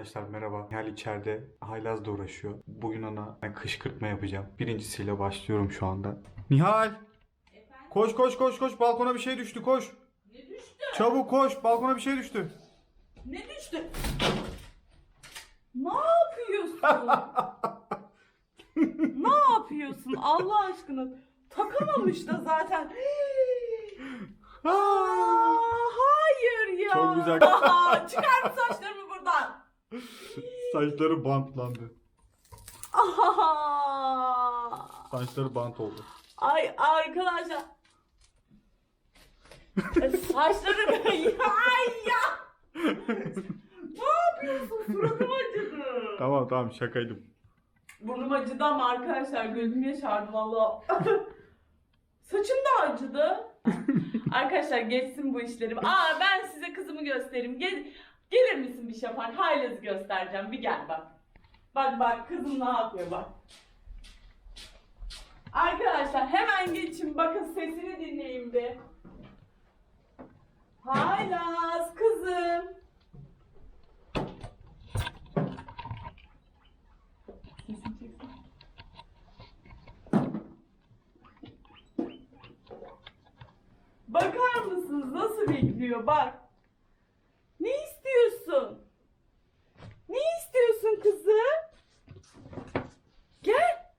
Arkadaşlar merhaba. Nihal içeride haylazla uğraşıyor. Bugün ona kışkırtma yapacağım. Birincisiyle başlıyorum şu anda. Nihal! Koş koş koş koş balkona bir şey düştü koş. Ne düştü? Çabuk koş balkona bir şey düştü. Ne düştü? Ne yapıyorsun? ne yapıyorsun Allah aşkına? Takamamış da zaten. Aa, hayır ya. Çok güzel. Aa, çıkar buradan? Saçları bantlandı. Aa, Saçları bant oldu. ay arkadaşlar. E, Saçlarım ay ya. ne yapıyorsun? Suratım acıdı. Tamam tamam şakaydım. Burnum acıdı ama arkadaşlar gözüm yaşardı valla. Saçım da acıdı. arkadaşlar geçsin bu işlerim. Aa ben size kızımı göstereyim. Gel, gelir misin bir şafak? Haylazı göstereceğim. Bir gel bak. Bak bak kızım ne yapıyor bak. Arkadaşlar hemen geçin bakın sesini dinleyin bir. Haylaz kızım. Bakar mısınız nasıl bekliyor bak. Ne istiyorsun? Ne kızım? Gel.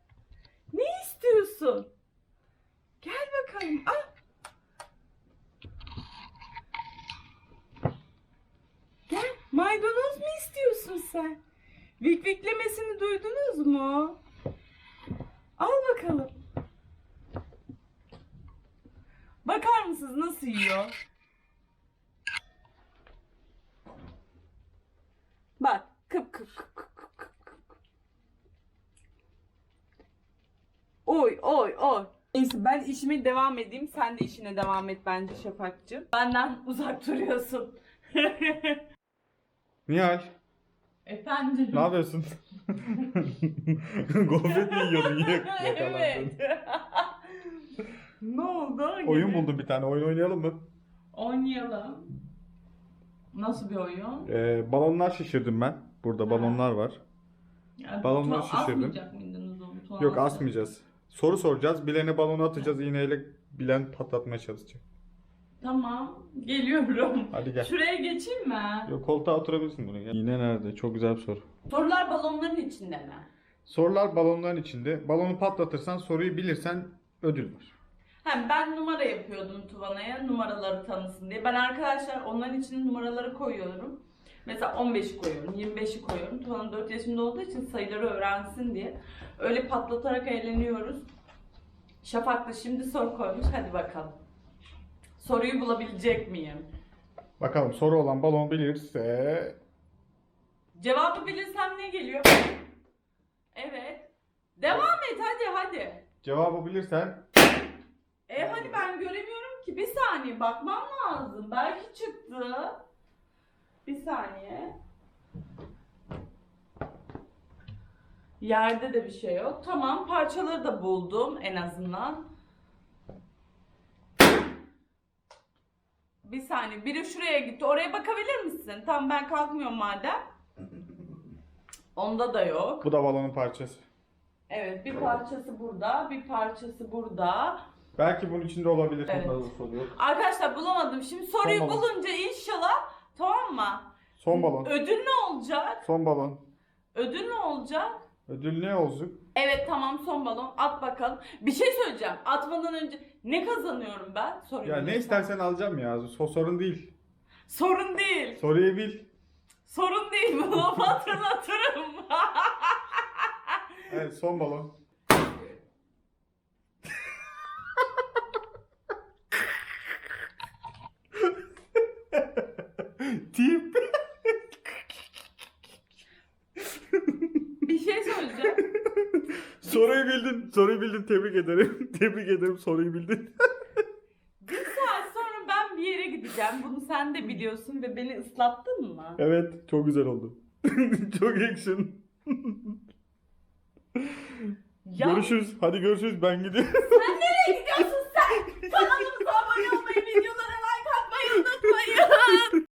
Ne istiyorsun? Gel bakalım. Ah. Gel. Maydanoz mu istiyorsun sen? Vikviklemesini duydunuz mu? Al bakalım. Bakar mısınız nasıl yiyor? Oy oy oy. Neyse ben işime devam edeyim. Sen de işine devam et bence Şafakcığım. Benden uzak duruyorsun. Nihal Efendim. ne yapıyorsun? Gofret mi yiyordun yakalandın. evet. ne oldu? Oyun buldum bir tane oyun oynayalım mı? Oynayalım. Nasıl bir oyun? Ee, balonlar şişirdim ben. Burada balonlar var. Yani Balonları tuğa- şişirdim. Asmayacak mıydınız onu? Yok asmayacağız. Soru soracağız. Bilene balonu atacağız. iğneyle bilen patlatmaya çalışacak. Tamam. Geliyorum. Hadi gel. Şuraya geçeyim mi? Yok koltuğa oturabilirsin bunu. Gel. İğne nerede? Çok güzel bir soru. Sorular balonların içinde mi? Sorular balonların içinde. Balonu patlatırsan soruyu bilirsen ödül var. Hem ben numara yapıyordum Tuvana'ya numaraları tanısın diye. Ben arkadaşlar onların içine numaraları koyuyorum. Mesela 15'i koyuyorum, 25'i koyuyorum. Tuvana 4 yaşında olduğu için sayıları öğrensin diye. Öyle patlatarak eğleniyoruz. Şafak da şimdi soru koymuş. Hadi bakalım. Soruyu bulabilecek miyim? Bakalım soru olan balon bilirse Cevabı bilirsem ne geliyor? Evet. Devam et hadi hadi. cevabı bilirsen E hani ben göremiyorum ki. Bir saniye bakmam lazım. Belki çıktı. Bir saniye. Yerde de bir şey yok. Tamam parçaları da buldum en azından. Bir saniye. Biri şuraya gitti. Oraya bakabilir misin? Tamam ben kalkmıyorum madem. Onda da yok. bu da balonun parçası. Evet bir parçası burada. Bir parçası burada. Belki bunun içinde olabilir. Evet. Arkadaşlar bulamadım. Şimdi soruyu balon. bulunca inşallah tamam mı? Son balon. Ödül ne olacak? Son balon. Ödül ne olacak? Ödül ne olacak? Evet tamam son balon at bakalım. Bir şey söyleyeceğim. Atmadan önce ne kazanıyorum ben? Soruyu Ya ne istersen alacağım ya. So sorun değil. Sorun değil. Soruyu bil. Sorun değil. Bunu hatırlatırım. Evet son balon. Tip. bir şey söyleyeceğim. Soruyu bildin. Soruyu bildin. Tebrik ederim. Tebrik ederim. Soruyu bildin. Bir saat sonra ben bir yere gideceğim. Bunu sen de biliyorsun ve beni ıslattın mı? evet. Çok güzel oldu. çok action. Ya Görüşürüz. Hadi görüşürüz. Ben gidiyorum. sen nereye gidiyorsun sen? Kanalımıza abone olmayı, videolara like atmayı unutmayın.